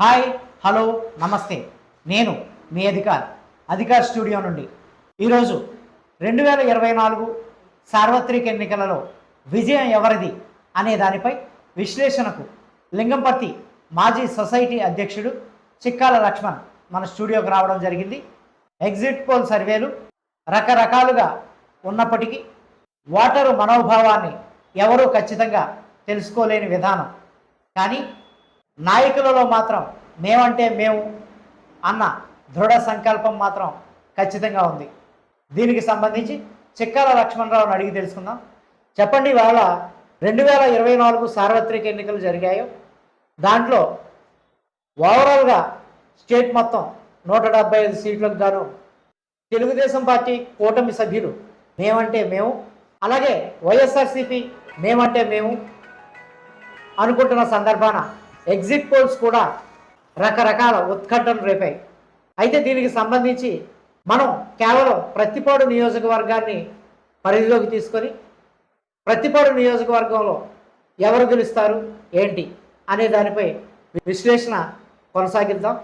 Hi hello నమస్తే. నేను మీ అధికార్ అధికార్ studio నుండి. ఈరోజు రెండు వేల ఇరవై నాలుగు సార్వత్రిక ఎన్నికలలో విజయం ఎవరిది అనే దానిపై విశ్లేషణకు లింగంపర్తి మాజీ సొసైటీ అధ్యక్షుడు చిక్కాల లక్ష్మణ్ మన స్టూడియోకి రావడం జరిగింది. ఎగ్జిట్ పోల్ సర్వేలు రకరకాలుగా ఉన్నప్పటికీ ఓటరు మనోభావాన్ని ఎవరూ ఖచ్చితంగా తెలుసుకోలేని విధానం. కానీ నాయకులలో మాత్రం మేమంటే మేము అన్న దృఢ సంకల్పం మాత్రం ఖచ్చితంగా ఉంది. దీనికి సంబంధించి చిక్కాల లక్ష్మణరావుని అడిగి తెలుసుకుందాం. చెప్పండి ఇవాళ రెండు వేల ఇరవై నాలుగు సార్వత్రిక ఎన్నికలు జరిగాయో? దాంట్లో ఓవరాల్గా స్టేట్ మొత్తం నూట డెబ్బై ఐదు సీట్లకు గాను తెలుగుదేశం పార్టీ కూటమి సభ్యులు మేమంటే మేము అలాగే వైఎస్ఆర్సీపీ మేమంటే మేము అనుకుంటున్న సందర్భాన ఎగ్జిట్ పోల్స్ కూడా రకరకాల ఉత్కంఠను రేపాయి. అయితే దీనికి సంబంధించి మనం కేవలం ప్రతిపాడు నియోజకవర్గాన్ని పరిధిలోకి తీసుకొని ప్రతిపాడు నియోజకవర్గంలో ఎవరు గెలుస్తారు ఏంటి అనే దానిపై విశ్లేషణ కొనసాగిద్దాం.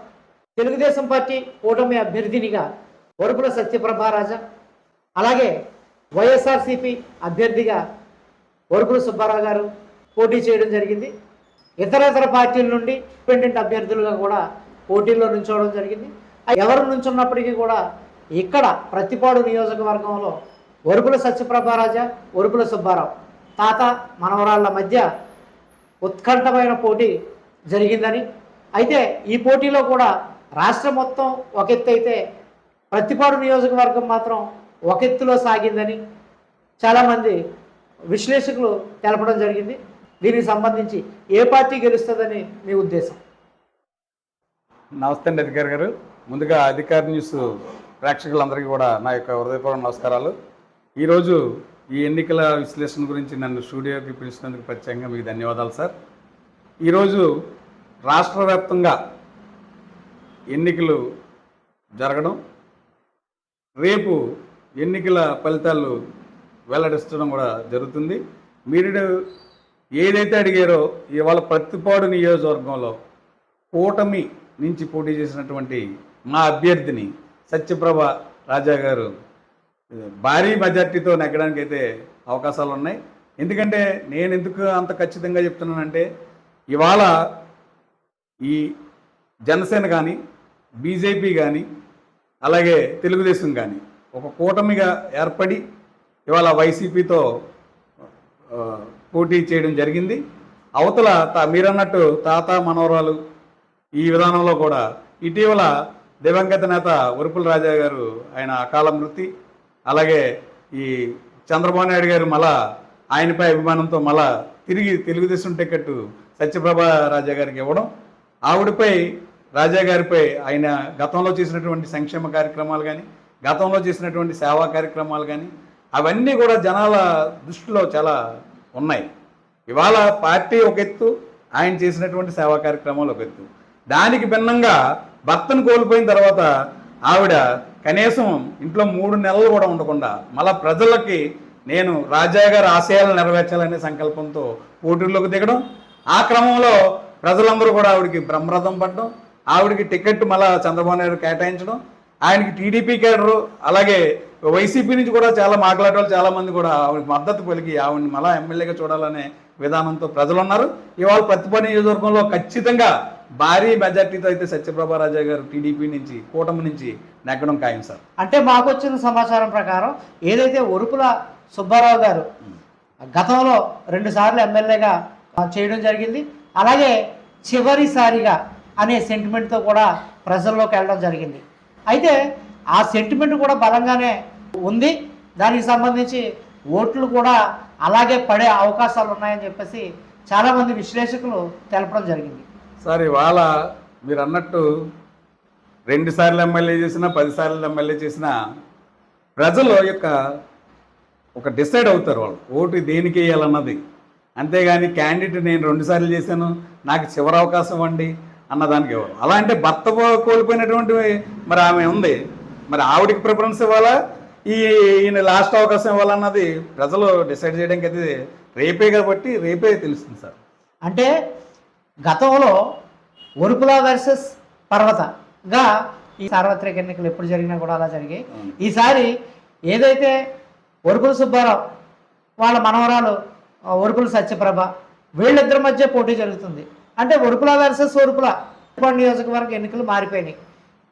తెలుగుదేశం పార్టీ కూటమి అభ్యర్థినిగా వరుపుల సత్యప్రభారాజా అలాగే వైఎస్ఆర్సీపీ అభ్యర్థిగా వరుపుల సుబ్బారావు గారు పోటీ చేయడం జరిగింది. ఇతర పార్టీల నుండి ఇండిపెండెంట్ అభ్యర్థులుగా కూడా పోటీల్లో నుంచోవడం జరిగింది. ఎవరు నుంచున్నప్పటికీ కూడా ఇక్కడ ప్రతిపాడు నియోజకవర్గంలో ఒరుపుల సత్యప్రభారాజా ఒరుపుల సుబ్బారావు తాత మనవరాళ్ళ మధ్య ఉత్కంఠమైన పోటీ జరిగిందని. అయితే ఈ పోటీలో కూడా రాష్ట్రం మొత్తం ఒక ఎత్తు అయితే ప్రతిపాడు నియోజకవర్గం మాత్రం ఒక ఎత్తులో సాగిందని చాలామంది విశ్లేషకులు తెలపడం జరిగింది. దీనికి సంబంధించి ఏ పార్టీ గెలుస్తుందని మీ ఉద్దేశం? నమస్తే అండి అధికారి గారు. ముందుగా అధికార న్యూస్ ప్రేక్షకులందరికీ కూడా నా యొక్క హృదయపూర్వక నమస్కారాలు. ఈరోజు ఈ ఎన్నికల విశ్లేషణ గురించి నన్ను స్టూడియోకి పిలిచినందుకు ప్రత్యేకంగా మీకు ధన్యవాదాలు సార్. ఈరోజు రాష్ట్ర వ్యాప్తంగా ఎన్నికలు జరగడం రేపు ఎన్నికల ఫలితాలు వెల్లడిస్తడం కూడా జరుగుతుంది. మీరు ఏదైతే అడిగారో ఇవాళ ప్రతిపాడు నియోజకవర్గంలో కూటమి నుంచి పోటీ చేసినటువంటి మా అభ్యర్థిని సత్యప్రభ రాజా గారు భారీ మెజార్టీతో నెగ్గడానికి అయితే అవకాశాలు ఉన్నాయి. ఎందుకంటే నేను ఎందుకు అంత ఖచ్చితంగా చెప్తున్నానంటే ఇవాళ ఈ జనసేన కానీ బీజేపీ కానీ అలాగే తెలుగుదేశం కానీ ఒక కూటమిగా ఏర్పడి ఇవాళ వైసీపీతో పోటీ చేయడం జరిగింది. అవతల తా మీరన్నట్టు తాత మనవరాలు ఈ విధానంలో కూడా ఇటీవల దివంగత నేత ఉరుపుల రాజా గారు ఆయన అకాల మృతి. అలాగే ఈ చంద్రబాబు నాయుడు గారు మళ్ళా ఆయనపై అభిమానంతో మళ్ళా తిరిగి తెలుగుదేశం టికెట్ సత్యప్రభ రాజా గారికి ఇవ్వడం. ఆవిడపై రాజా గారిపై ఆయన గతంలో చేసినటువంటి సంక్షేమ కార్యక్రమాలు కానీ గతంలో చేసినటువంటి సేవా కార్యక్రమాలు కానీ అవన్నీ కూడా జనాల దృష్టిలో చాలా ఉన్నాయి. ఇవాళ పార్టీ ఒక ఎత్తు ఆయన చేసినటువంటి సేవా కార్యక్రమాలు ఒక ఎత్తు. దానికి భిన్నంగా భర్తను కోల్పోయిన తర్వాత ఆవిడ కనీసం ఇంట్లో మూడు నెలలు కూడా ఉండకుండా మళ్ళా ప్రజలకి నేను రాజా గారి ఆశయాలను నెరవేర్చాలనే సంకల్పంతో పోటీల్లోకి దిగడం ఆ క్రమంలో ప్రజలందరూ కూడా ఆవిడకి బ్రహ్మరథం పడడం ఆవిడకి టికెట్ మళ్ళా చంద్రబాబు నాయుడు కేటాయించడం ఆయనకి టీడీపీ కేడరు అలాగే వైసీపీ నుంచి కూడా చాలా మాట్లాడే చాలా మంది కూడా ఆవిడకి మద్దతు పలికి ఆవిడని మళ్ళా ఎమ్మెల్యేగా చూడాలనే విధానంతో ప్రజలు ఉన్నారు. ఇవాళ ప్రతిపడి నియోజకవర్గంలో ఖచ్చితంగా భారీ మెజార్టీతో అయితే సత్యప్రభా రాజా గారు టీడీపీ నుంచి కూటమి నుంచి నెగ్గడం ఖాయం సార్. అంటే మాకు వచ్చిన సమాచారం ప్రకారం ఏదైతే ఒరుపుల సుబ్బారావు గారు గతంలో రెండుసార్లు ఎమ్మెల్యేగా చేయడం జరిగింది అలాగే చివరిసారిగా అనే సెంటిమెంట్తో కూడా ప్రజల్లోకి వెళ్ళడం జరిగింది. అయితే ఆ సెంటిమెంట్ కూడా బలంగానే ఉంది. దానికి సంబంధించి ఓట్లు కూడా అలాగే పడే అవకాశాలు ఉన్నాయని చెప్పేసి చాలామంది విశ్లేషకులు తెలపడం జరిగింది. సార్ ఇవాళ మీరు అన్నట్టు రెండు సార్లు ఎమ్మెల్యే చేసినా పది సార్లు ఎమ్మెల్యే చేసినా ప్రజలు యొక్క ఒక డిసైడ్ అవుతారు వాళ్ళు. ఓటు దేనికి వేయాలన్నది. అంతేగాని క్యాండిడేట్ నేను రెండుసార్లు చేశాను నాకు చివరి అవకాశం ఇవ్వండి అన్నదానికి ఇవ్వరు. అలా అంటే భర్త కోల్పోయినటువంటి మరి ఆమె ఉంది. మరి ఆవిడికి ప్రిఫరెన్స్ ఇవ్వాలా? ఈ ఈయన లాస్ట్ అవకాశం ఇవ్వాలన్నది ప్రజలు డిసైడ్ చేయడానికి అయితే రేపే కాబట్టి రేపే తెలుస్తుంది సార్. అంటే గతంలో ఒరుపుల వర్సెస్ పర్వతగా ఈ సార్వత్రిక ఎన్నికలు ఎప్పుడు జరిగినా కూడా అలా జరిగాయి. ఈసారి ఏదైతే ఒరుపుల సుబ్బారావు వాళ్ళ మనవరాలు ఆ, ఒరుపుల సత్యప్రభ వీళ్ళిద్దరి మధ్య పోటీ జరుగుతుంది. అంటే ఒరుపుల వర్సెస్ ఒరుపుల ఉప్పల్ నియోజకవర్గ ఎన్నికలు మారిపోయినాయి.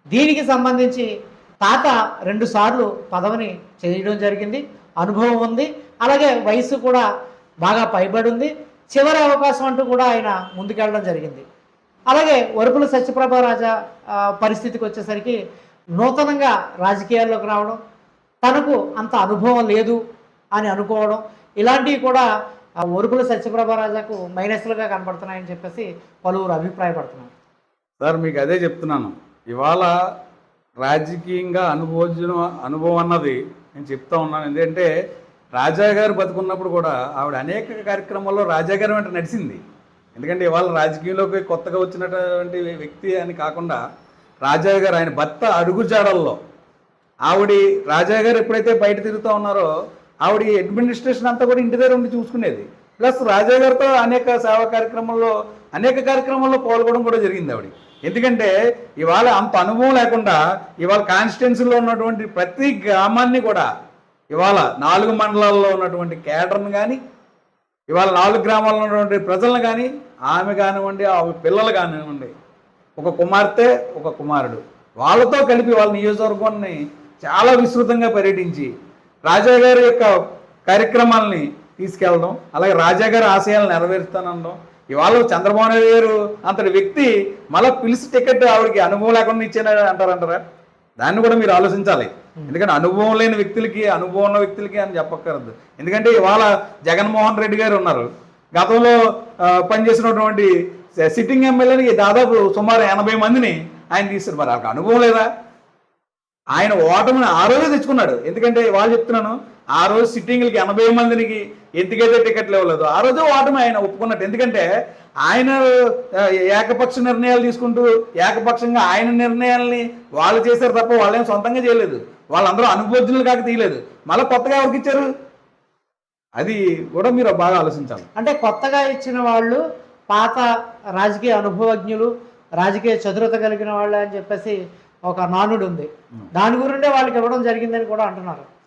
దీనికి సంబంధించి తాత రెండు సార్లు పదవిని చేయడం జరిగింది. అనుభవం ఉంది. అలాగే వయసు కూడా బాగా పైబడి ఉంది చివరి అవకాశం అంటూ కూడా ఆయన ముందుకెళ్ళడం జరిగింది. అలాగే వరుపుల సత్యప్రభ రాజా పరిస్థితికి వచ్చేసరికి నూతనంగా రాజకీయాల్లోకి రావడం తనకు అంత అనుభవం లేదు అని అనుకోవడం ఇలాంటివి కూడా ఆ, వరుపుల సత్యప్రభ రాజాకు మైనస్లుగా కనపడుతున్నాయని చెప్పేసి పలువురు అభిప్రాయపడుతున్నారు. సార్ మీకు అదే చెప్తున్నాను. ఇవాళ రాజకీయంగా అనుభోజనం అనుభవం అన్నది నేను చెప్తా ఉన్నాను. ఎందుకంటే రాజా గారు బతుకున్నప్పుడు కూడా ఆవిడ అనేక కార్యక్రమాల్లో రాజా గారు వెంట నడిచింది. ఎందుకంటే ఇవాళ రాజకీయంలోకి కొత్తగా వచ్చినటువంటి వ్యక్తి అని కాకుండా రాజా గారు ఆయన భర్త అడుగుజాడల్లో ఆవిడ రాజా గారు ఎప్పుడైతే బయట తిరుగుతూ ఉన్నారో ఆవిడ అడ్మినిస్ట్రేషన్ అంతా కూడా ఇంటి దగ్గర ఉండి చూసుకునేది. ప్లస్ రాజా గారితో అనేక సేవా కార్యక్రమాల్లో అనేక కార్యక్రమాల్లో పాల్గొనడం కూడా జరిగింది ఆవిడ ఎందుకంటే ఇవాళ అంత అనుభవం లేకుండా ఇవాళ కాన్స్టిట్యున్సీలో ఉన్నటువంటి ప్రతి గ్రామాన్ని కూడా ఇవాళ నాలుగు మండలాల్లో ఉన్నటువంటి కేడర్ను కానీ ఇవాళ నాలుగు గ్రామాల్లో ఉన్నటువంటి ప్రజలను కానీ ఆమె కానివ్వండి ఆమె పిల్లలు కానివ్వండి ఒక కుమార్తె ఒక కుమారుడు. వాళ్ళతో కలిపి వాళ్ళ నియోజకవర్గాన్ని చాలా విస్తృతంగా పర్యటించి రాజా గారి యొక్క కార్యక్రమాలని తీసుకెళ్ళడం అలాగే రాజా గారి ఆశయాలు నెరవేరుస్తానడం ఇవాళ చంద్రబాబు నాయుడు గారు అంతటి వ్యక్తి మళ్ళీ పిలిచి టికెట్ ఆవిడకి అనుభవం లేకుండా ఇచ్చాను అంటారంటారా దాన్ని కూడా మీరు ఆలోచించాలి. ఎందుకంటే అనుభవం లేని వ్యక్తులకి అనుభవం ఉన్న వ్యక్తులకి అని చెప్పక్కర్దు ఎందుకంటే ఇవాళ జగన్మోహన్ రెడ్డి గారు ఉన్నారు. గతంలో పనిచేసినటువంటి సిట్టింగ్ ఎమ్మెల్యేని దాదాపు సుమారు ఎనభై మందిని ఆయన తీస్తారు మరి వాళ్ళకి అనుభవం లేదా? ఆయన ఓటమిని ఆ రోజే తెచ్చుకున్నాడు. ఎందుకంటే వాళ్ళు చెప్తున్నాను ఆ రోజు సిట్టింగ్లకి ఎనభై మందికి ఎందుకైతే టికెట్లు ఇవ్వలేదు. ఆ రోజు ఓటమి ఆయన ఒప్పుకున్నట్టు. ఎందుకంటే ఆయన ఏకపక్ష నిర్ణయాలు తీసుకుంటూ ఏకపక్షంగా ఆయన నిర్ణయాల్ని వాళ్ళు చేశారు తప్ప వాళ్ళేం సొంతంగా చేయలేదు. వాళ్ళందరూ అనుభోజనులు కాక తీయలేదు. మళ్ళీ కొత్తగా ఎవరికి ఇచ్చారు? అది కూడా మీరు బాగా ఆలోచించాలి. అంటే కొత్తగా ఇచ్చిన వాళ్ళు పాత రాజకీయ అనుభవజ్ఞులు రాజకీయ చతురత కలిగిన వాళ్ళు అని చెప్పేసి ఒక నానుడు ఉంది. దాని గురిండే వాళ్ళకి ఇవ్వడం జరిగిందని కూడా అంటున్నారు.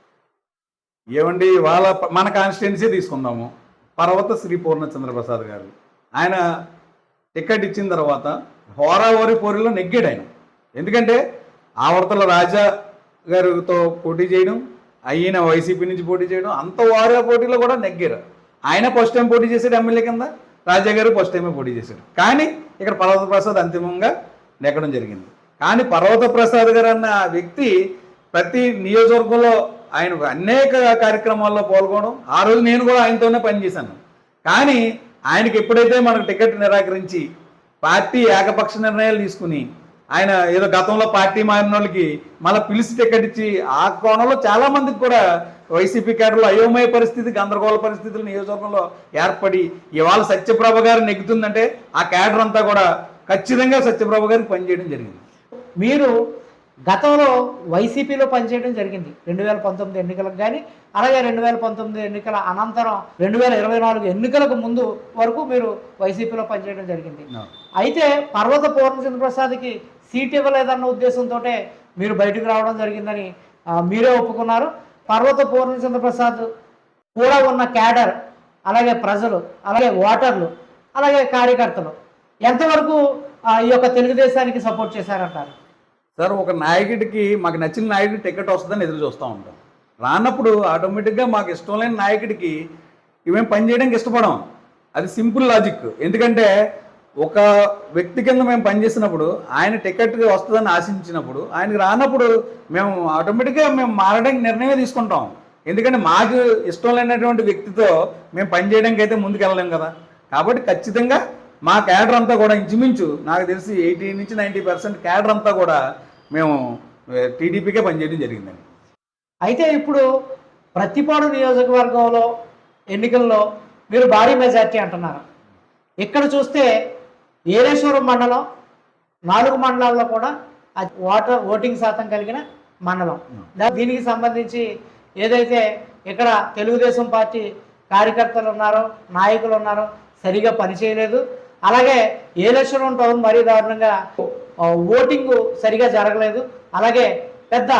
ఏమండి వాళ్ళ మన కాన్స్టిట్యున్సీ తీసుకుందాము. పర్వత శ్రీ పూర్ణచంద్రప్రసాద్ గారు. ఆయన టికెట్ ఇచ్చిన తర్వాత హోరావోరి పోరీలో నెగ్గాడు ఆయన. ఎందుకంటే ఆవర్తల రాజా గారితో పోటీ చేయడం అయిన వైసీపీ నుంచి పోటీ చేయడం అంత వారి పోటీలో కూడా నెగ్గారు. ఆయన ఫస్ట్ టైం పోటీ చేశాడు ఎమ్మెల్యే కింద రాజా గారు ఫస్ట్ టైమే పోటీ చేశాడు. కానీ ఇక్కడ పర్వత ప్రసాద్ అంతిమంగా నెగ్గడం జరిగింది. కానీ పర్వత ప్రసాద్ గారు అన్న వ్యక్తి ప్రతి నియోజకవర్గంలో ఆయన అనేక కార్యక్రమాల్లో పాల్గొనడం ఆ రోజు నేను కూడా ఆయనతోనే పనిచేశాను కానీ ఆయనకి ఎప్పుడైతే మనకు టికెట్ నిరాకరించి పార్టీ ఏకపక్ష నిర్ణయాలు తీసుకుని ఆయన ఏదో గతంలో పార్టీ మారిన వాళ్ళకి మళ్ళీ పిలిచి టికెట్ ఇచ్చి ఆ కోణంలో చాలా మందికి కూడా వైసీపీ కేడర్లో అయోమయ పరిస్థితి గందరగోళ పరిస్థితులు నియోజకవర్గంలో ఏర్పడి ఇవాళ సత్యప్రభ గారు నెగ్గుతుందంటే ఆ కేడర్ అంతా కూడా ఖచ్చితంగా సత్యప్రభ గారికి పనిచేయడం జరిగింది. మీరు గతంలో వైసీపీలో పనిచేయడం జరిగింది. రెండు వేల పంతొమ్మిది ఎన్నికలకు కానీ అలాగే రెండు వేల పంతొమ్మిది ఎన్నికల అనంతరం రెండు వేల ఇరవై నాలుగు ఎన్నికలకు ముందు వరకు మీరు వైసీపీలో పనిచేయడం జరిగింది. అయితే పర్వత పూర్ణచంద్ర ప్రసాద్కి సీట్ ఇవ్వలేదన్న ఉద్దేశంతో మీరు బయటకు రావడం జరిగిందని మీరే ఒప్పుకున్నారు. పర్వత పూర్ణచంద్ర ప్రసాద్ కూడా ఉన్న క్యాడర్ అలాగే ప్రజలు అలాగే ఓటర్లు అలాగే కార్యకర్తలు ఎంతవరకు ఈ యొక్క తెలుగుదేశానికి సపోర్ట్ చేశారంటారు? సార్ ఒక నాయకుడికి మాకు నచ్చిన నాయకుడి టికెట్ వస్తుందని ఎదురు చూస్తూ ఉంటాం. రానప్పుడు ఆటోమేటిక్గా మాకు ఇష్టం లేని నాయకుడికి ఇవేం పని చేయడానికి ఇష్టపడం. అది సింపుల్ లాజిక్. ఎందుకంటే ఒక వ్యక్తి కింద మేము పనిచేసినప్పుడు ఆయన టికెట్ వస్తుందని ఆశించినప్పుడు ఆయనకి రానప్పుడు మేము ఆటోమేటిక్గా మేము మారడానికి నిర్ణయమే తీసుకుంటాం. ఎందుకంటే మాకు ఇష్టం లేనటువంటి వ్యక్తితో మేము పనిచేయడానికి అయితే ముందుకు వెళ్ళలేం కదా. కాబట్టి ఖచ్చితంగా మా క్యాడర్ అంతా కూడా ఇంచుమించు నాకు తెలిసి ఎయిటీ నుంచి నైంటీ పర్సెంట్ క్యాడర్ అంతా కూడా మేము టీడీపీకే పనిచేయడం జరిగిందండి. అయితే ఇప్పుడు ప్రతిపాడు నియోజకవర్గంలో ఎన్నికల్లో మీరు భారీ మెజార్టీ అంటున్నారు. ఇక్కడ చూస్తే ఏలేశ్వరం మండలం నాలుగు మండలాల్లో కూడా అది ఓటర్ ఓటింగ్ శాతం కలిగిన మండలం. దీనికి సంబంధించి ఏదైతే ఇక్కడ తెలుగుదేశం పార్టీ కార్యకర్తలు ఉన్నారో నాయకులు ఉన్నారో సరిగా పనిచేయలేదు. అలాగే ఏలేశ్వరం టౌన్ మరీ దారుణంగా ఓటింగ్ సరిగా జరగలేదు. అలాగే పెద్ద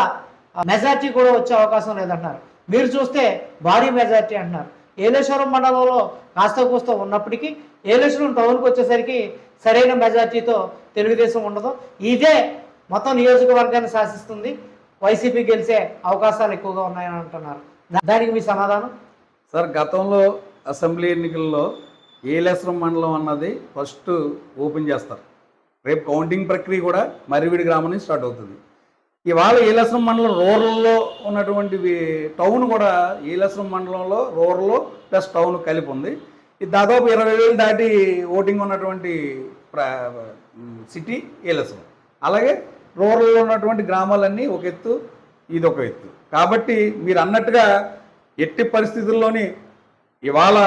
మెజార్టీ కూడా వచ్చే అవకాశం లేదంటున్నారు. మీరు చూస్తే భారీ మెజార్టీ అంటున్నారు. ఏలేశ్వరం మండలంలో కాస్త కూస్త ఉన్నప్పటికీ ఏలేశ్వరం టౌన్కి వచ్చేసరికి సరైన మెజార్టీతో తెలుగుదేశం ఉండదు. ఇదే మొత్తం నియోజకవర్గాన్ని శాసిస్తుంది. వైసీపీ గెలిచే అవకాశాలు ఎక్కువగా ఉన్నాయని అంటున్నారు. దానికి మీ సమాధానం? సార్ గతంలో అసెంబ్లీ ఎన్నికల్లో ఏలేశ్వరం మండలం అన్నది ఫస్ట్ ఓపెన్ చేస్తారు. రేపు కౌంటింగ్ ప్రక్రియ కూడా మర్రివిడి గ్రామం నుంచి స్టార్ట్ అవుతుంది. ఇవాళ ఏలేశ్వరం మండలం రూరల్లో ఉన్నటువంటి టౌన్ కూడా ఏలేశ్వరం మండలంలో రూరల్లో ప్లస్ టౌన్ కలిపి ఉంది. ఇది దాదాపు ఇరవై వేలు దాటి ఓటింగ్ ఉన్నటువంటి సిటీ ఏలేశ్వరం. అలాగే రూరల్లో ఉన్నటువంటి గ్రామాలన్నీ ఒక ఎత్తు ఇది ఒక ఎత్తు. కాబట్టి మీరు అన్నట్టుగా ఎట్టి పరిస్థితుల్లోని ఇవాళ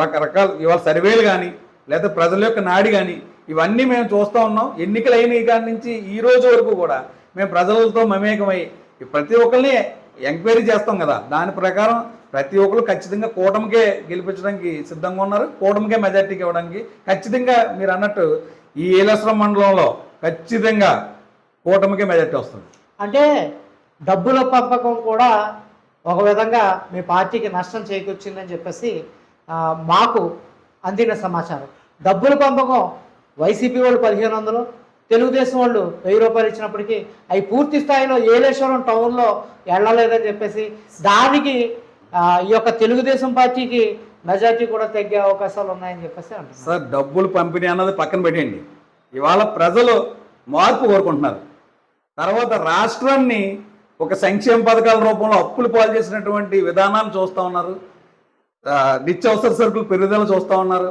రకరకాల ఇవాళ సర్వేలు కానీ లేదా ప్రజల యొక్క నాడి కానీ ఇవన్నీ మేము చూస్తూ ఉన్నాం. ఎన్నికలు అయిన కాడి నుంచి ఈ రోజు వరకు కూడా మేము ప్రజలతో మమేకమై ప్రతి ఒక్కరిని ఎంక్వైరీ చేస్తాం కదా. దాని ప్రకారం ప్రతి ఒక్కరు ఖచ్చితంగా కూటమికే గెలిపించడానికి సిద్ధంగా ఉన్నారు. కూటమికే మెజార్టీకి ఇవ్వడానికి ఖచ్చితంగా మీరు అన్నట్టు ఈ ఏలేశ్వరం మండలంలో ఖచ్చితంగా కూటమికే మెజార్టీ వస్తుంది. అంటే డబ్బుల పంపకం కూడా ఒక విధంగా మీ పార్టీకి నష్టం చేకూర్చిందని చెప్పేసి మాకు అందిన సమాచారం. డబ్బుల పంపకం వైసీపీ వాళ్ళు పదిహేను వందలు తెలుగుదేశం వాళ్ళు వెయ్యి రూపాయలు ఇచ్చినప్పటికీ అవి పూర్తి స్థాయిలో ఏలేశ్వరం టౌన్లో వెళ్ళలేదని చెప్పేసి దానికి ఈ యొక్క తెలుగుదేశం పార్టీకి మెజార్టీ కూడా తగ్గే అవకాశాలు ఉన్నాయని చెప్పేసి అంటారు సార్ డబ్బులు పంపిణీ అన్నది పక్కన పెట్టండి ఇవాళ ప్రజలు మార్పు కోరుకుంటున్నారు. తర్వాత రాష్ట్రాన్ని ఒక సంక్షేమ పథకాల రూపంలో అప్పులు పాలు చేసినటువంటి విధానాన్ని చూస్తూ ఉన్నారు. నిత్యావసర సరుకులు పెరుగుదల చూస్తూ ఉన్నారు.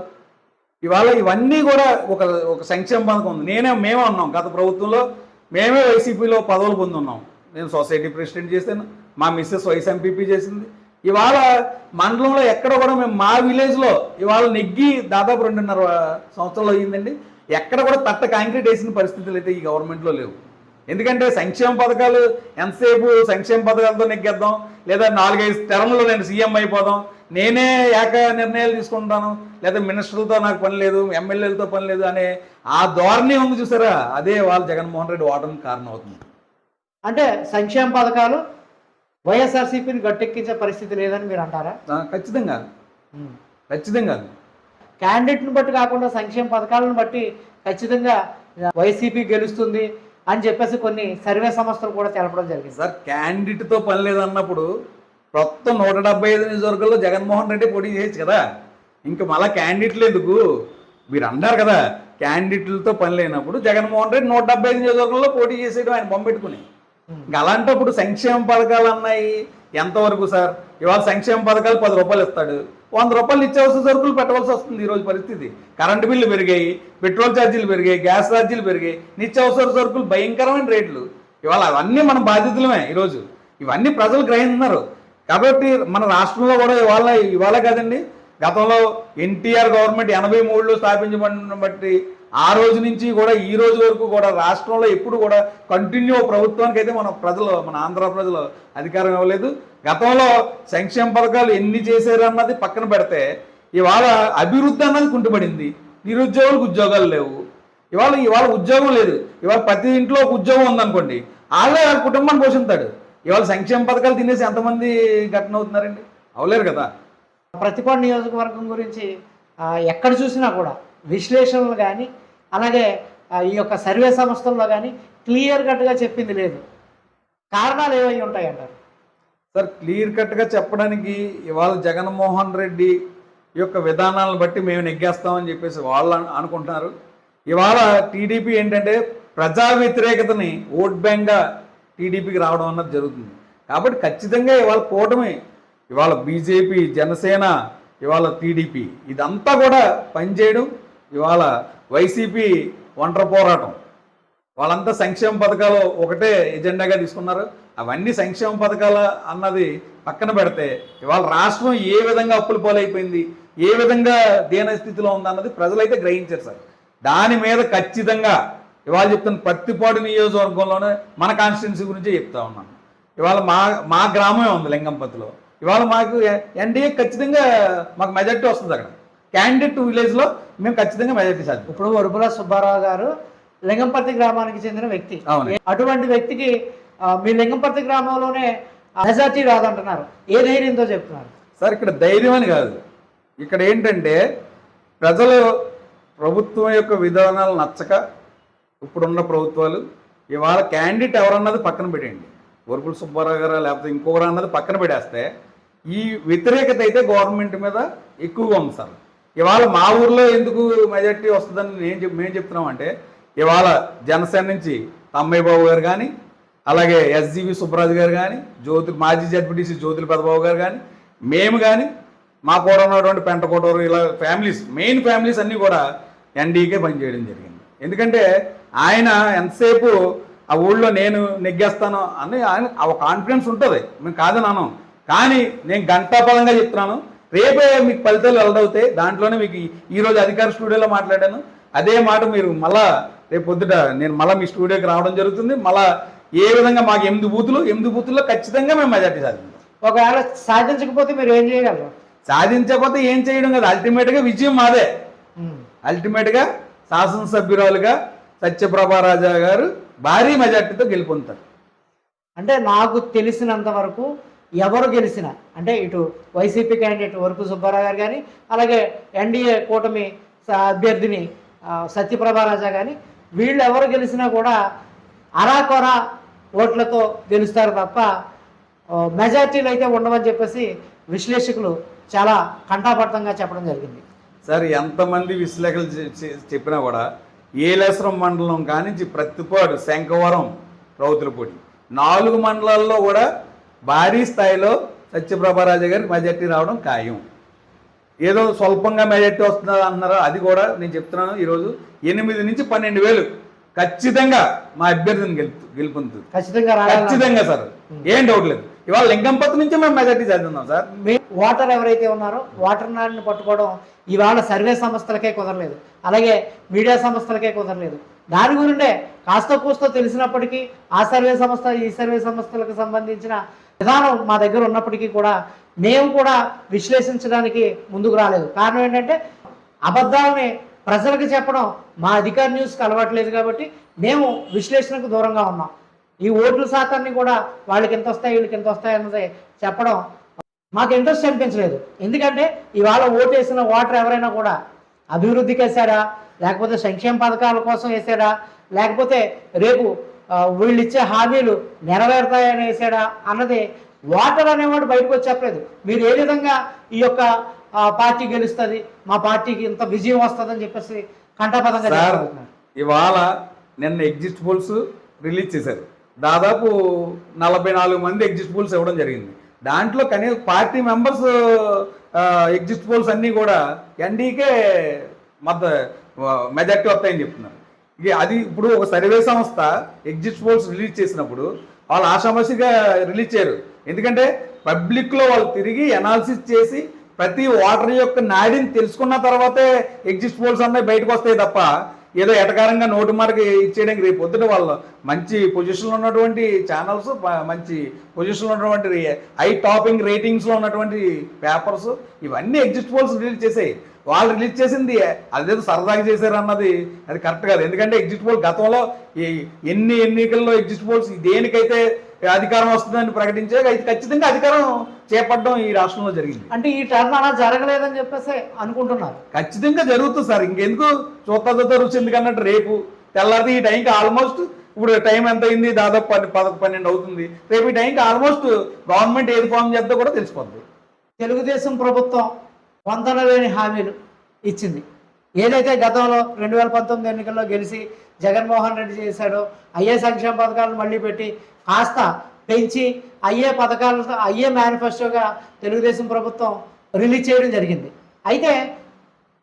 ఇవాళ ఇవన్నీ కూడా ఒక ఒక సంక్షేమ పథకం ఉంది. నేనే మేమే ఉన్నాం. గత ప్రభుత్వంలో మేమే వైసీపీలో పదవులు పొంది ఉన్నాం నేను సొసైటీ ప్రెసిడెంట్ చేశాను. మా మిస్సెస్ వైస్ ఎంపీపీ చేసింది. ఇవాళ మండలంలో ఎక్కడ కూడా మేము మా విలేజ్లో ఇవాళ నెగ్గి దాదాపు రెండున్నర సంవత్సరాలు అయ్యిందండి. ఎక్కడ కూడా తట్ట కాంక్రీట్ వేసిన పరిస్థితులు అయితే ఈ గవర్నమెంట్లో లేవు. ఎందుకంటే సంక్షేమ పథకాలు ఎంతసేపు సంక్షేమ పథకాలతో నెగ్గేద్దాం లేదా నాలుగైదు టర్మ్లో నేను సీఎం అయిపోదాం నేనే ఏక నిర్ణయాలు తీసుకుంటాను. లేదా మినిస్టర్లతో నాకు పని లేదు ఎమ్మెల్యేలతో పని లేదు అనే ఆ ధోరణి ఉంది చూసారా? అదే వాళ్ళు జగన్మోహన్ రెడ్డి ఓటమికి కారణం అవుతుంది అంటే సంక్షేమ పథకాలు వైఎస్ఆర్సీపీని గట్టెక్కించే పరిస్థితి లేదని మీరు అంటారా? ఖచ్చితంగా. ఖచ్చితంగా. క్యాండిడేట్ని బట్టి కాకుండా సంక్షేమ పథకాలను బట్టి ఖచ్చితంగా వైసీపీ గెలుస్తుంది అని చెప్పేసి కొన్ని సర్వే సంస్థలు కూడా తెలపడం జరిగింది. సార్ క్యాండిడేట్తో పని లేదన్నప్పుడు మొత్తం నూట డెబ్బై ఐదు నియోజకవర్గాల్లో జగన్మోహన్ రెడ్డి పోటీ చేయొచ్చు కదా. ఇంకా మళ్ళా క్యాండిడేట్లు ఎందుకు? మీరు అన్నారు కదా క్యాండిడేట్లతో పని లేనప్పుడు జగన్మోహన్ రెడ్డి నూట డెబ్బై ఐదు నియోజకవర్గంలో పోటీ చేసేయడం ఆయన పంపెట్టుకుని ఇంకా అలాంటప్పుడు సంక్షేమ పథకాలు అన్నాయి. ఎంతవరకు సార్? ఇవాళ సంక్షేమ పథకాలు పది రూపాయలు ఇస్తాడు. వంద రూపాయలు నిత్యావసర సరుకులు పెట్టవలసి వస్తుంది ఈరోజు పరిస్థితి. కరెంటు బిల్లు పెరిగాయి పెట్రోల్ ఛార్జీలు పెరిగాయి గ్యాస్ ఛార్జీలు పెరిగాయి. నిత్యావసర సరుకులు భయంకరమైన రేట్లు. ఇవాళ అవన్నీ మన బాధ్యతలమే ఈరోజు. ఇవన్నీ ప్రజలు గ్రహిస్తున్నారు. కాబట్టి మన రాష్ట్రంలో కూడా ఇవాళ ఇవాళ కాదండి గతంలో ఎన్టీఆర్ గవర్నమెంట్ ఎనభై మూడులో స్థాపించబడిన బట్టి ఆ రోజు నుంచి కూడా ఈ రోజు వరకు కూడా రాష్ట్రంలో ఎప్పుడు కూడా కంటిన్యూ ప్రభుత్వానికి అయితే మన ప్రజలు మన ఆంధ్ర ప్రజలు అధికారం ఇవ్వలేదు. గతంలో సంక్షేమ పథకాలు ఎన్ని చేశారు అన్నది పక్కన పెడితే ఇవాళ అభివృద్ధి అన్నది కుంటుపడింది. నిరుద్యోగులకు ఉద్యోగాలు లేవు. ఇవాళ ఇవాళ ఉద్యోగం లేదు. ఇవాళ ప్రతి ఇంట్లో ఒక ఉద్యోగం ఉందనుకోండి వాళ్ళే కుటుంబాన్ని పోషిస్తాడు ఇవాళ సంక్షేమ పథకాలు తినేసి ఎంతమంది ఘటన అవుతున్నారండి అవలేరు కదా. ప్రతిపాడు నియోజకవర్గం గురించి ఎక్కడ చూసినా కూడా విశ్లేషణలు కానీ అలాగే ఈ యొక్క సర్వే సంస్థల్లో కానీ క్లియర్ కట్గా చెప్పింది లేదు. కారణాలు ఏమై ఉంటాయి అంటారు సార్ క్లియర్ కట్గా చెప్పడానికి ఇవాళ జగన్మోహన్ రెడ్డి యొక్క విధానాలను బట్టి మేము నెగ్గేస్తామని చెప్పేసి వాళ్ళు అను- అనుకుంటున్నారు. ఇవాళ టీడీపీ ఏంటంటే ప్రజా వ్యతిరేకతని ఓట్ బ్యాంక్గా టీడీపీకి రావడం అన్నది జరుగుతుంది. కాబట్టి ఖచ్చితంగా ఇవాళ కూటమి ఇవాళ బీజేపీ జనసేన ఇవాళ టీడీపీ ఇదంతా కూడా పనిచేయడం ఇవాళ వైసీపీ ఒంటరి పోరాటం. వాళ్ళంతా సంక్షేమ పథకాలు ఒకటే ఎజెండాగా తీసుకున్నారు. అవన్నీ సంక్షేమ పథకాలు అన్నది పక్కన పెడితే ఇవాళ రాష్ట్రం ఏ విధంగా అప్పుల పాలైపోయింది ఏ విధంగా దీన స్థితిలో ఉందన్నది ప్రజలైతే గ్రహించారు సార్. దాని మీద ఖచ్చితంగా ఇవాళ చెప్తున్న పత్తిపాడు నియోజకవర్గంలోనే మన కాన్స్టిట్యున్సీ గురించే చెప్తా ఉన్నాను. ఇవాళ మా మా గ్రామమే ఉంది లింగంపతిలో. ఇవాళ మాకు ఎన్డీఏ ఖచ్చితంగా మాకు మెజార్టీ వస్తుంది అక్కడ. క్యాండిడేట్ విలేజ్లో మేము ఖచ్చితంగా మెజార్టీ సాధిస్తాం. ఇప్పుడు వరుపుల సుబ్బారావు గారు లింగంపర్తి గ్రామానికి చెందిన వ్యక్తి. అవును. అటువంటి వ్యక్తికి మీ లింగంపర్తి గ్రామంలోనే మెజార్టీ రాదంటున్నారు. ఏ ధైర్యంతో చెప్తున్నారు? సార్ ఇక్కడ ధైర్యం అని కాదు. ఇక్కడ ఏంటంటే ప్రజలు ప్రభుత్వం యొక్క విధానాలు నచ్చక ఇప్పుడున్న ప్రభుత్వాలు ఇవాళ క్యాండిడేట్ ఎవరన్నది పక్కన పెట్టండి వరుపుల సుబ్బారావు గారు లేకపోతే ఇంకొకరు అన్నది పక్కన పెట్టేస్తే ఈ వ్యతిరేకత అయితే గవర్నమెంట్ మీద ఎక్కువగా ఉంది సార్. ఇవాళ మా ఊర్లో ఎందుకు మెజార్టీ వస్తుందని నేను చెప్ మేము చెప్తున్నామంటే ఇవాళ జనసేన నుంచి తమ్మయ్య బాబు గారు కానీ అలాగే ఎస్జీవి సుబ్బరాజు గారు కానీ జ్యోతి మాజీ జడ్పీటీసీ జ్యోతుల పెదబాబు గారు కానీ మేము కానీ మా కూడా ఉన్నటువంటి పెంటకోటూరు ఇలా ఫ్యామిలీస్ మెయిన్ ఫ్యామిలీస్ అన్నీ కూడా ఎన్డీకే పనిచేయడం జరిగింది. ఎందుకంటే ఆయన ఎంతసేపు ఆ ఊళ్ళో నేను నెగ్గేస్తాను అని ఆయన ఆ ఒక కాన్ఫిడెన్స్ ఉంటుంది. మేము కాదని అనం కానీ నేను గంటాపదంగా చెప్తున్నాను. రేపే మీకు ఫలితాలు వెల్లడవుతాయి. దాంట్లోనే మీకు ఈ- ఈరోజు అధికార స్టూడియోలో మాట్లాడాను. అదే మాట మీరు మళ్ళా రేపు పొద్దుట నేను మళ్ళీ మీ స్టూడియోకి రావడం జరుగుతుంది. మళ్ళా ఏ విధంగా మాకు ఎనిమిది బూతులు? ఎనిమిది బూతుల్లో ఖచ్చితంగా మేము మెజార్టీ సాధిస్తాం ఒకవేళ సాధించకపోతే మీరు ఏం చేయగలరు? సాధించకపోతే ఏం చేయడం కదా. అల్టిమేట్గా విజయం మాదే. అల్టిమేట్గా శాసనసభ్యురాలుగా సత్యప్రభారాజా గారు భారీ మెజార్టీతో గెలుపొందుతారు. అంటే నాకు తెలిసినంత వరకు ఎవరు గెలిచినా అంటే ఇటు వైసీపీ క్యాండిడేట్ వరకు సుబ్బారావు గారు కానీ అలాగే ఎన్డీఏ కూటమి అభ్యర్థిని సత్యప్రభారాజా కానీ వీళ్ళు ఎవరు గెలిచినా కూడా అరాకొర ఓట్లతో గెలుస్తారు తప్ప మెజార్టీలు అయితే ఉండవని చెప్పేసి విశ్లేషకులు చాలా కంఠాపర్థంగా చెప్పడం జరిగింది. సార్ ఎంతమంది విశ్లేషకులు చెప్పినా కూడా ఏలేశ్వరం మండలం కానించి ప్రతిపాడు శంఖవరం రౌతులపూడి నాలుగు మండలాల్లో కూడా భారీ స్థాయిలో సత్యప్రభారాజు గారికి మెజార్టీ రావడం ఖాయం. ఏదో స్వల్పంగా మెజార్టీ వస్తున్నది అన్నారు? అది కూడా నేను చెప్తున్నాను. ఈరోజు ఎనిమిది నుంచి పన్నెండు వేలు ఖచ్చితంగా మా అభ్యర్థిని గెలుపు గెలుపొందుతుంది. ఖచ్చితంగా ఖచ్చితంగా సార్. ఏం డౌట్ లేదు. ఇవాళ లింగంపతి నుంచి మేము మెజార్టీ సాధిస్తున్నాం సార్. ఓటర్ ఎవరైతే ఉన్నారో ఓటర్ నాడిని పట్టుకోవడం ఇవాళ సర్వే సంస్థలకే కుదరలేదు. అలాగే మీడియా సంస్థలకే కుదరలేదు. దాని గురిండే కాస్త కూస్తో తెలిసినప్పటికీ ఆ సర్వే సంస్థ ఈ సర్వే సంస్థలకు సంబంధించిన విధానం మా దగ్గర ఉన్నప్పటికీ కూడా మేము కూడా విశ్లేషించడానికి ముందుకు రాలేదు. కారణం ఏంటంటే అబద్ధాలని ప్రజలకు చెప్పడం మా అధికార న్యూస్కి అలవాట్లేదు కాబట్టి మేము విశ్లేషణకు దూరంగా ఉన్నాం. ఈ ఓట్ల శాతాన్ని కూడా వాళ్ళకి ఎంత వస్తాయి వీళ్ళకి ఎంత వస్తాయి అన్నది చెప్పడం మాకు ఇంట్రెస్ట్ అనిపించలేదు. ఎందుకంటే ఇవాళ ఓటు వేసిన ఓటర్ ఎవరైనా కూడా అభివృద్ధికి వేసాడా లేకపోతే సంక్షేమ పథకాల కోసం వేసాడా లేకపోతే రేపు వీళ్ళు ఇచ్చే హామీలు నెరవేరుతాయని వేసాడా అన్నది ఓటర్ అనేవాడు బయటకు వచ్చి చెప్పలేదు. మీరు ఏ విధంగా ఈ యొక్క పార్టీ గెలుస్తుంది? మా పార్టీకి ఇంత విజయం వస్తుందని చెప్పేసి చెప్పగలుగుతున్నారు ఇవాళ నిన్న ఎగ్జిట్ పోల్స్ రిలీజ్ చేశారు. దాదాపు నలభై నాలుగు మంది ఎగ్జిట్ పోల్స్ ఇవ్వడం జరిగింది. దాంట్లో కనీసం పార్టీ మెంబర్స్ ఎగ్జిట్ పోల్స్ అన్నీ కూడా ఎన్డీకే మద్ద మెజార్టీ వస్తాయని చెప్తున్నారు. ఇక అది ఇప్పుడు ఒక సర్వే సంస్థ ఎగ్జిట్ పోల్స్ రిలీజ్ చేసినప్పుడు వాళ్ళు ఆషామాషిగా రిలీజ్ చేయరు. ఎందుకంటే పబ్లిక్లో వాళ్ళు తిరిగి అనాలిసిస్ చేసి ప్రతి ఓటర్ యొక్క నాడిని తెలుసుకున్న తర్వాతే ఎగ్జిట్ పోల్స్ అన్నీ బయటకు వస్తాయి తప్ప ఏదో ఎటకారంగా నోటు మార్క్ ఇచ్చేయడానికి రేపు పొద్దున వాళ్ళు మంచి పొజిషన్లో ఉన్నటువంటి ఛానల్స్ మంచి పొజిషన్లో ఉన్నటువంటి హై టాపింగ్ రేటింగ్స్లో ఉన్నటువంటి పేపర్స్ ఇవన్నీ ఎగ్జిట్ పోల్స్ రిలీజ్ చేసాయి. వాళ్ళు రిలీజ్ చేసింది అదేదో సరదాగా చేశారు అన్నది అది కరెక్ట్ కాదు. ఎందుకంటే ఎగ్జిట్ పోల్ గతంలో ఈ ఎన్ని ఎన్నికల్లో ఎగ్జిట్ పోల్స్ దేనికైతే అధికారం వస్తుందని ప్రకటించే అయితే ఖచ్చితంగా అధికారం చేపట్టడం ఈ రాష్ట్రంలో జరిగింది. అంటే ఈ టర్న్ అలా జరగలేదని చెప్పేసి అనుకుంటున్నారు. ఖచ్చితంగా జరుగుతుంది సార్. ఇంకెందుకు చూస్తా చూస్తా రుచి ఎందుకన్నట్టు రేపు తెల్లారితే ఈ టైంకి ఆల్మోస్ట్ ఇప్పుడు టైం ఎంత అయింది? దాదాపు పది పద పన్నెండు అవుతుంది. రేపు ఈ టైంకి ఆల్మోస్ట్ గవర్నమెంట్ ఏది ఫామ్ చేద్దో కూడా తెలిసిపోద్ది. తెలుగుదేశం ప్రభుత్వం పొందన లేని హామీలు ఇచ్చింది. ఏదైతే గతంలో రెండు వేల పంతొమ్మిది ఎన్నికల్లో గెలిచి జగన్మోహన్ రెడ్డి చేశాడో అయ్యే సంక్షేమ పథకాలను మళ్ళీ పెట్టి కాస్త పెంచి అయ్యే పథకాలతో అయ్యే మేనిఫెస్టోగా తెలుగుదేశం ప్రభుత్వం రిలీజ్ చేయడం జరిగింది. అయితే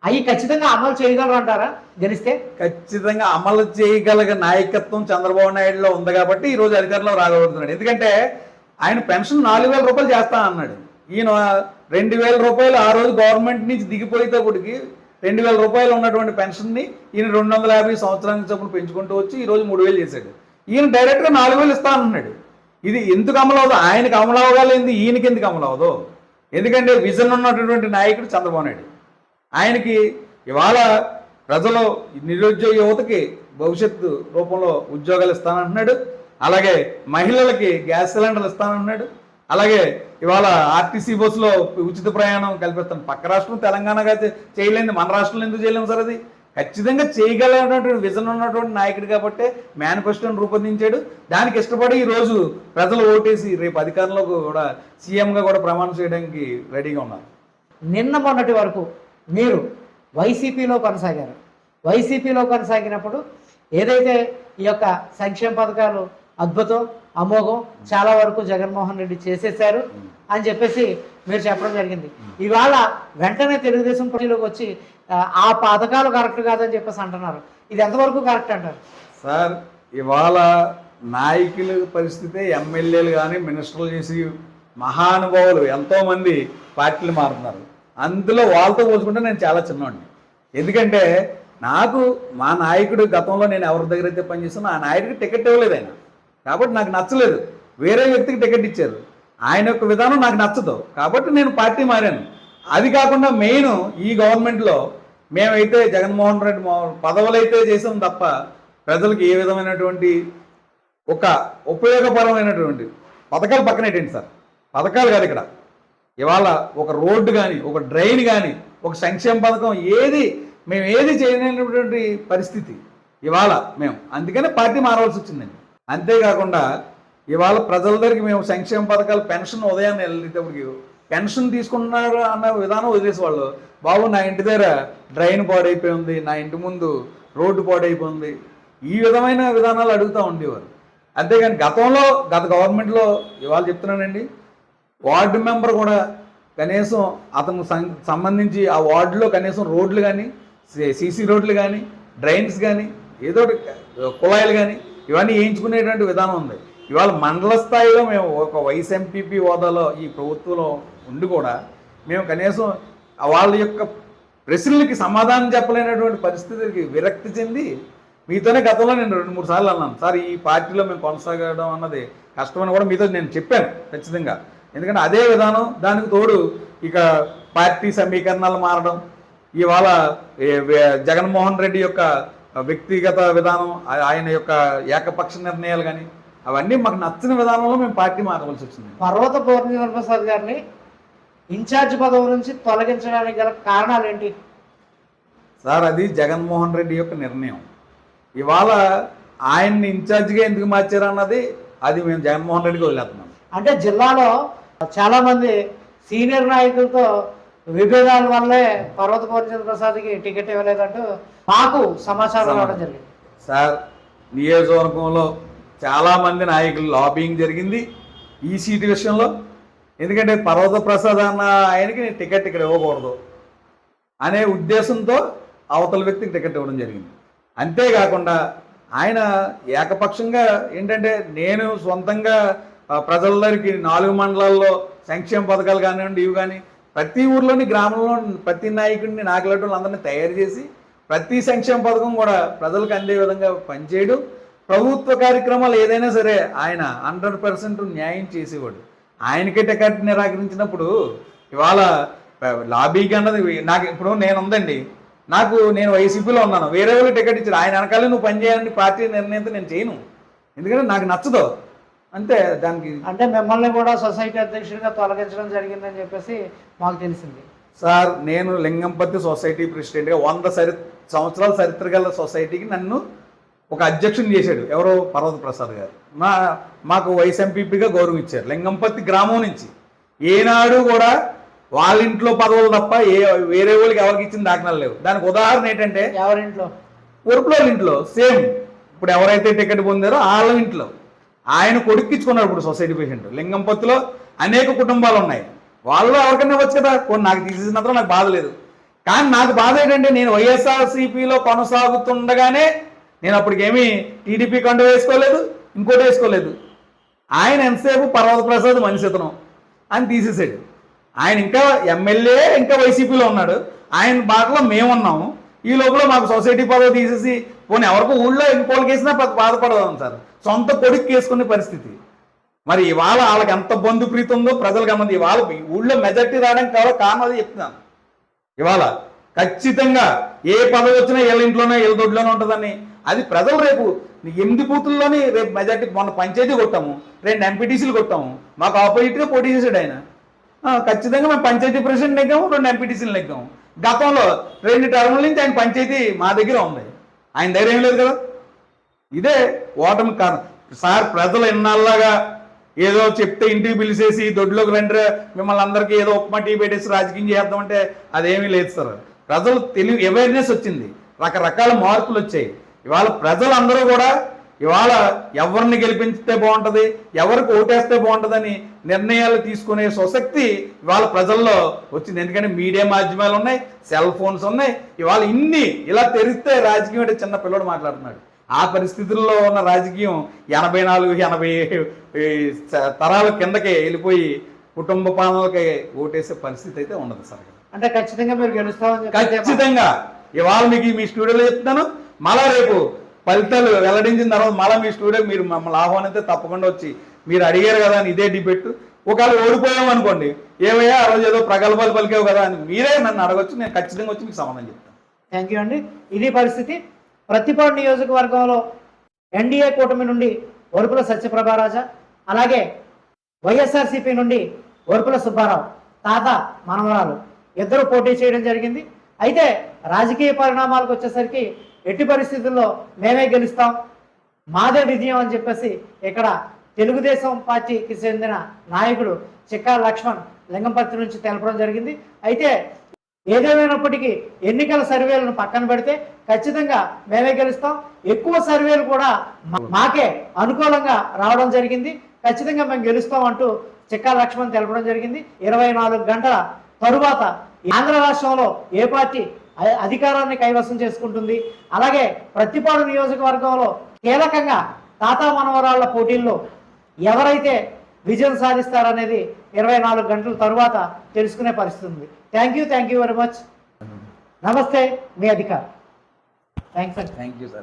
అవి ఖచ్చితంగా అమలు చేయగలరు అంటారా? గెలిస్తే? ఖచ్చితంగా అమలు చేయగలిగే నాయకత్వం చంద్రబాబు నాయుడులో ఉంది కాబట్టి ఈ రోజు అధికారంలో రాగలుగుతున్నాడు. ఎందుకంటే ఆయన పెన్షన్ నాలుగు వేల రూపాయలు చేస్తా అన్నాడు. ఈయన రెండు వేల రూపాయలు ఆ రోజు గవర్నమెంట్ నుంచి దిగిపోయేటప్పటికి రెండు వేల రూపాయలు ఉన్నటువంటి పెన్షన్ని ఈయన రెండు వందల యాభై సంవత్సరానికి చొప్పున పెంచుకుంటూ వచ్చి ఈరోజు మూడు వేలు చేశాడు. ఈయన డైరెక్ట్గా నాలుగు వేలు ఇస్తా అన్నాడు. ఇది ఎందుకు అమలవదు ఆయనకు ఆయనకి అమలు అవ్వగలిగింది ఈయనకి ఎందుకు అమలు అవ్వదు? ఎందుకంటే విజన్ ఉన్నటువంటి నాయకుడు చంద్రబాబు నాయుడు. ఆయనకి ఇవాళ ప్రజలు నిరుద్యోగ యువతకి భవిష్యత్తు రూపంలో ఉద్యోగాలు ఇస్తానంటున్నాడు. అలాగే మహిళలకి గ్యాస్ సిలిండర్లు ఇస్తానంటున్నాడు. అలాగే ఇవాళ ఆర్టీసీ బస్సులో ఉచిత ప్రయాణం కల్పిస్తాను. పక్క రాష్ట్రం తెలంగాణగా చేయలేదు మన రాష్ట్రంలో ఎందుకు చేయలేము సార్ అది? ఖచ్చితంగా చేయగలనటువంటి విజన్ ఉన్నటువంటి నాయకుడు కాబట్టి మేనిఫెస్టోని రూపొందించాడు. దానికి ఇష్టపడి ఈ రోజు ప్రజలు ఓటేసి రేపు అధికారంలో కూడా సీఎంగా కూడా ప్రమాణం చేయడానికి రెడీగా ఉన్నారు. నిన్న మొన్నటి వరకు మీరు వైసీపీలో కొనసాగారు. వైసీపీలో కొనసాగినప్పుడు ఏదైతే ఈ యొక్క సంక్షేమ పథకాలు అద్భుతం అమోఘం చాలా వరకు జగన్మోహన్ రెడ్డి చేసేశారు అని చెప్పేసి మీరు చెప్పడం జరిగింది. ఇవాళ వెంటనే తెలుగుదేశం పార్టీలోకి వచ్చి ఆ, పథకాలు కరెక్ట్ కాదని చెప్పేసి అంటున్నారు. ఇది ఎంతవరకు కరెక్ట్ అంటారు? సార్ ఇవాళ నాయకుల పరిస్థితి ఎమ్మెల్యేలు కానీ మినిస్టర్లు చేసి మహానుభావులు ఎంతోమంది పార్టీలు మారుతున్నారు. అందులో వాళ్ళతో పోల్చుకుంటే నేను చాలా చిన్నవాడిని. ఎందుకంటే నాకు మా నాయకుడు గతంలో నేను ఎవరి దగ్గర అయితే పనిచేస్తున్నా ఆ నాయకుడికి టికెట్ ఇవ్వలేదు ఆయన. కాబట్టి నాకు నచ్చలేదు. వేరే వ్యక్తికి టికెట్ ఇచ్చారు. ఆయన యొక్క విధానం నాకు నచ్చదు. కాబట్టి నేను పార్టీ మారాను. అది కాకుండా మెయిన్ ఈ గవర్నమెంట్లో మేమైతే జగన్మోహన్ రెడ్డి పదవులు పదవులైతే చేసాం తప్ప ప్రజలకు ఏ విధమైనటువంటి ఒక ఉపయోగపరమైనటువంటి పథకాలు పక్కన పెట్టండి సార్. పథకాలు కాదు ఇక్కడ. ఇవాళ ఒక రోడ్డు కానీ ఒక డ్రైన్ కానీ ఒక సంక్షేమ పథకం ఏది మేము ఏది చేయలేనటువంటి పరిస్థితి. ఇవాళ మేము. అందుకనే పార్టీ మారవలసి వచ్చిందండి. అంతేకాకుండా ఇవాళ ప్రజల దగ్గరికి మేము సంక్షేమ పథకాలు పెన్షన్ ఉదయాన్నే వెళ్ళేటప్పటికి పెన్షన్ తీసుకున్నారు అన్న విధానం వదిలేసి వాళ్ళు బాబు నా ఇంటి దగ్గర డ్రైన్ పాడైపోయింది నా ఇంటి ముందు రోడ్డు పాడైపోయింది. ఈ విధమైన విధానాలు అడుగుతూ ఉండేవారు. అంతేగాని గతంలో గత గవర్నమెంట్లో ఇవాళ చెప్తున్నానండి వార్డు మెంబర్ కూడా కనీసం అతను సం- సంబంధించి ఆ వార్డులో కనీసం రోడ్లు కానీ సీసీ రోడ్లు కానీ డ్రైన్స్ కానీ ఏదో ఒకటి కుళాయిలు కానీ ఇవన్నీ వేయించుకునేటువంటి విధానం ఉంది. ఇవాళ మండల స్థాయిలో మేము ఒక వైస్ ఎంపీపీ హోదాలో ఈ ప్రభుత్వంలో ఉండి కూడా మేము కనీసం వాళ్ళ యొక్క ప్రశ్నలకి సమాధానం చెప్పలేనటువంటి పరిస్థితికి విరక్తి చెంది మీతోనే గతంలో నేను రెండు మూడు సార్లు అన్నాను సార్ ఈ పార్టీలో మేము కొనసాగడం అన్నది కష్టమని కూడా మీతో నేను చెప్పాను ఖచ్చితంగా. ఎందుకంటే అదే విధానం దానికి తోడు ఇక పార్టీ సమీకరణాలు మారడం ఇవాళ జగన్మోహన్ రెడ్డి యొక్క వ్యక్తిగత విధానం ఆయన యొక్క ఏకపక్ష నిర్ణయాలు కానీ అవన్నీ మాకు నచ్చిన విధానంలో మేము పార్టీ మారవలసి వచ్చింది. పర్వత పూర్ణిమ ప్రసాద్ గారిని ఇన్ఛార్జ్ పదవి నుంచి తొలగించడానికి గల కారణాలు ఏంటి? సార్ అది జగన్మోహన్ రెడ్డి యొక్క నిర్ణయం. ఇవాళ ఆయన్ని ఇన్ఛార్జిగా ఎందుకు మార్చారు అన్నది అది మేము జగన్మోహన్ రెడ్డికి వదిలేస్తున్నాం. అంటే జిల్లాలో చాలా మంది సీనియర్ నాయకులతో విభేదాల వల్లే పర్వత పూర్ణిమ ప్రసాద్కి టికెట్ ఇవ్వలేదంటూ మాకు సమాచారం రావడం జరిగింది. సార్ నియోజకవర్గంలో చాలామంది నాయకులు లాబింగ్ జరిగింది ఈ సీటు విషయంలో. ఎందుకంటే పర్వత ప్రసాద్ అన్న ఆయనకి నేను టికెట్ ఇక్కడ ఇవ్వకూడదు అనే ఉద్దేశంతో అవతల వ్యక్తికి టికెట్ ఇవ్వడం జరిగింది. అంతేకాకుండా ఆయన ఏకపక్షంగా ఏంటంటే నేను సొంతంగా ఆ, ప్రజల దగ్గరికి నాలుగు మండలాల్లో సంక్షేమ పథకాలు కానివ్వండి ఇవి కానీ ప్రతి ఊర్లోని గ్రామంలో ప్రతి నాయకుడిని నాయకులను అందరినీ తయారు చేసి ప్రతి సంక్షేమ పథకం కూడా ప్రజలకు అందే విధంగా పనిచేయడం. ప్రభుత్వ కార్యక్రమాలు ఏదైనా సరే ఆయన హండ్రెడ్ పర్సెంట్ న్యాయం చేసేవాడు. ఆయనకే టికెట్ నిరాకరించినప్పుడు ఇవాళ లాబీకి అన్నది నాకు ఇప్పుడు నేను ఉందండి నాకు నేను వైసీపీలో ఉన్నాను. వేరే వాళ్ళు టికెట్ ఇచ్చారు. ఆయన వెనకాలే నువ్వు పనిచేయాలని పార్టీ నిర్ణయంతో నేను చేయను. ఎందుకంటే నాకు నచ్చదు. అంతే దానికి అంటే మిమ్మల్ని కూడా సొసైటీ అధ్యక్షుడిగా తొలగించడం జరిగిందని చెప్పేసి మాకు తెలిసింది. సార్ నేను లింగంపతి సొసైటీ ప్రెసిడెంట్గా వంద సరి సంవత్సరాల చరిత్ర గల సొసైటీకి నన్ను ఒక అధ్యక్షుని చేశాడు. ఎవరో పర్వత ప్రసాద్ గారు. మా మాకు వైస్ ఎంపీపీగా గౌరవం ఇచ్చారు. లింగంపతి గ్రామం నుంచి. ఏనాడు కూడా వాళ్ళ ఇంట్లో పదవులు తప్ప ఏ వేరే వాళ్ళకి ఎవరికి ఇచ్చిన దాఖలాలు లేవు. దానికి ఉదాహరణ ఏంటంటే ఎవరింట్లో? ఉరుపుల ఇంట్లో సేమ్. ఇప్పుడు ఎవరైతే టికెట్ పొందారో వాళ్ళ ఇంట్లో. ఆయన కొడుక్కించుకున్నాడు ఇప్పుడు సొసైటీ పేషెంట్. లింగంపత్తిలో అనేక కుటుంబాలు ఉన్నాయి. వాళ్ళు ఎవరికైనా ఇవ్వచ్చు కదా? కొన్ని నాకు తీసేసినంత నాకు బాధ లేదు. కానీ నాకు బాధ ఏంటంటే నేను వైఎస్ఆర్సీపీలో కొనసాగుతుండగానే నేను అప్పటికేమీ టీడీపీ కండు వేసుకోలేదు ఇంకోటి వేసుకోలేదు. ఆయన ఎంతసేపు పర్వత ప్రసాద్ మనిషి ఇతను అని తీసేసాడు ఆయన ఇంకా ఎమ్మెల్యే ఇంకా వైసీపీలో ఉన్నాడు. ఆయన బాటలో మేమున్నాము. ఈ లోపల మాకు సొసైటీ పదవి తీసేసి పోనీ ఎవరికో ఊళ్ళో ఇంకోళ్ళకి వేసినా బాధపడదాం సార్. సొంత కొడుకు వేసుకునే పరిస్థితి. మరి ఇవాళ వాళ్ళకి ఎంత బంధు ప్రీతి ఉందో ప్రజలకు అన్నది ఇవాళ ఊళ్ళో మెజార్టీ రావడానికి కావాలో కారణం అది చెప్తున్నాను. ఇవాళ ఖచ్చితంగా ఏ పదవి వచ్చినా వీళ్ళ ఇంట్లోనే వీళ్ళ దొడ్లోనే ఉంటుందని. అది ప్రజలు రేపు ఎనిమిది బూతుల్లోని రేపు మెజార్టీ మొన్న పంచాయతీ కొట్టాము రెండు ఎంపీటీసీలు కొట్టాము. మాకు ఆపోజిట్గా పోటీ చేశాడు ఆయన. ఖచ్చితంగా మేము పంచాయతీ ప్రెసిడెంట్ నెగ్గాము రెండు ఎంపీటీసీలు నెగ్గాము గతంలో రెండు టర్ముల నుంచి ఆయన పంచాయతీ మా దగ్గర ఉంది. ఆయన ధైర్యం లేదు కదా? ఇదే ఓటమి కారణం. సార్ ప్రజలు ఎన్నాళ్ళగా ఏదో చెప్తే ఇంటికి పిలిచేసి దొడ్లోకి రండి మిమ్మల్ని అందరికీ ఏదో ఉప్మా టీ పెట్టేసి రాజకీయం చేద్దామంటే అదేమీ లేదు సార్. ప్రజలు తెలివి అవేర్నెస్ వచ్చింది. రకరకాల మార్పులు వచ్చాయి. ఇవాళ ప్రజలందరూ కూడా ఇవాళ ఎవరిని గెలిపించితే బాగుంటుంది ఎవరికి ఓటేస్తే బాగుంటుందని నిర్ణయాలు తీసుకునే స్వశక్తి ఇవాళ ప్రజల్లో వచ్చింది. ఎందుకంటే మీడియా మాధ్యమాలు ఉన్నాయి సెల్ ఫోన్స్ ఉన్నాయి. ఇవాళ ఇన్ని ఇలా తెరిస్తే రాజకీయం అంటే చిన్న పిల్లడు మాట్లాడుతున్నాడు. ఆ పరిస్థితుల్లో ఉన్న రాజకీయం ఎనభై నాలుగు ఎనభై తరాల కిందకి వెళ్ళిపోయి కుటుంబ పాలనలకి ఓటేసే పరిస్థితి అయితే ఉండదు సార్. అంటే ఖచ్చితంగా మీరు గెలుస్తామని ఖచ్చితంగా. ఇవాళ మీకు మీ స్టూడియోలో చెప్తాను. మళ్ళా రేపు ఫలితాలు వెల్లడించిన తర్వాత మళ్ళీ మీ స్టూడియో మీరు మమ్మల్ని ఆహ్వానిస్తే తప్పకుండా వచ్చి మీరు అడిగారు కదా అని ఇదే డిబెట్. ఒకవేళ ఓడిపోయాం అనుకోండి ఏమయ్యా ఆ రోజు ఏదో ప్రగల్భాలు పలికావు కదా అని మీరే నన్ను అడగొచ్చు నేను ఖచ్చితంగా వచ్చి మీకు సమాధానం చెప్తాను. థ్యాంక్ యూ అండి. ఇది పరిస్థితి. ప్రతిపాడు నియోజకవర్గంలో ఎన్డీఏ కూటమి నుండి వరుపుల సత్యప్రభారాజా అలాగే వైఎస్ఆర్సీపీ నుండి వరుపుల సుబ్బారావు తాత మనవరాలు ఇద్దరు పోటీ చేయడం జరిగింది. అయితే రాజకీయ పరిణామాలకు వచ్చేసరికి ఎట్టి పరిస్థితుల్లో మేమే గెలుస్తాం మాదే విజయం అని చెప్పేసి ఇక్కడ తెలుగుదేశం పార్టీకి చెందిన నాయకుడు చిక్కా లక్ష్మణ్ లింగంపర్తి నుంచి తెలపడం జరిగింది. అయితే ఏదేమైనప్పటికీ ఎన్నికల సర్వేలను పక్కన పెడితే ఖచ్చితంగా మేమే గెలుస్తాం. ఎక్కువ సర్వేలు కూడా మాకే అనుకూలంగా రావడం జరిగింది. ఖచ్చితంగా మేము గెలుస్తాం అంటూ చిక్కా లక్ష్మణ్ తెలపడం జరిగింది. ఇరవై నాలుగు గంటల తరువాత ఆంధ్ర రాష్ట్రంలో ఏ పార్టీ అధికారాన్ని కైవసం చేసుకుంటుంది? అలాగే ప్రతిపాడు నియోజకవర్గంలో కీలకంగా తాతా మనవరాళ్ళ పోటీల్లో ఎవరైతే విజయం సాధిస్తారనేది ఇరవై నాలుగు గంటల తరువాత తెలుసుకునే పరిస్థితి ఉంది. Thank you thank you very much నమస్తే మీ అధికార్. థ్యాంక్స్ అండి థ్యాంక్ యూ సార్